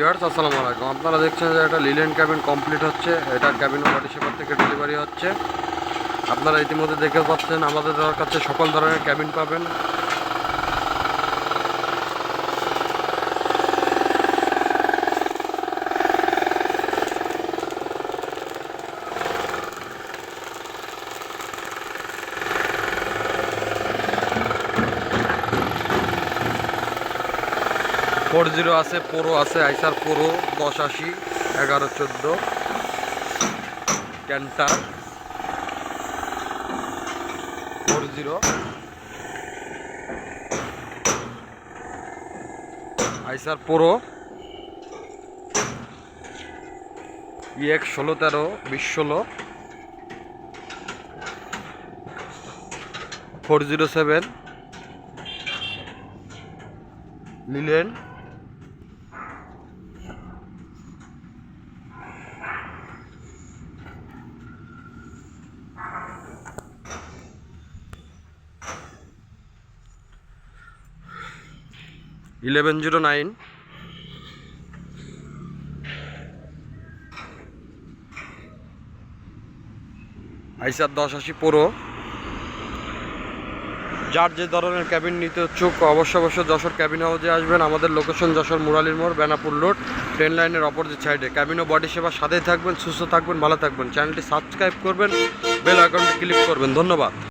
Viewers আসসালামু আলাইকুম। আপনারা দেখছেন যে একটা লিলেন ক্যাবিন কমপ্লিট হচ্ছে। এটা ক্যাবিন বডি শেপার থেকে ডেলিভারি হচ্ছে। আপনারা ইতিমধ্যে দেখে পাচ্ছেন, আমাদের কাছে সকল ধরনের ক্যাবিন পাবেন। ফোর জিরো আছে, প্রো আছে, আইসার প্রো, দশ আশি, এগারো চোদ্দ। Canter. Four zero. Eicher pro. EX ষোলো তেরো, বিশ ষোলো। Four zero seven. Linen. Eleven zero nine আইসার দশ আশি পুরো। যার যে ধরনের ক্যাবিন নিতে ইচ্ছুক, অবশ্য অবশ্য যশোর ক্যাবিন হাউসে আসবেন। আমাদের লোকেশন যশোর মুরালির মোড়, বেনাপুর রোড। ট্রেন লাইনের অপোজিট সাইডে ক্যাবিন ও বডি সেবা সাথে থাকবেন, সুস্থ থাকবেন, ভালো থাকবেন। চ্যানেলটি সাবস্ক্রাইব করবেন বেল আইকনটি ক্লিক করবেন। ধন্যবাদ।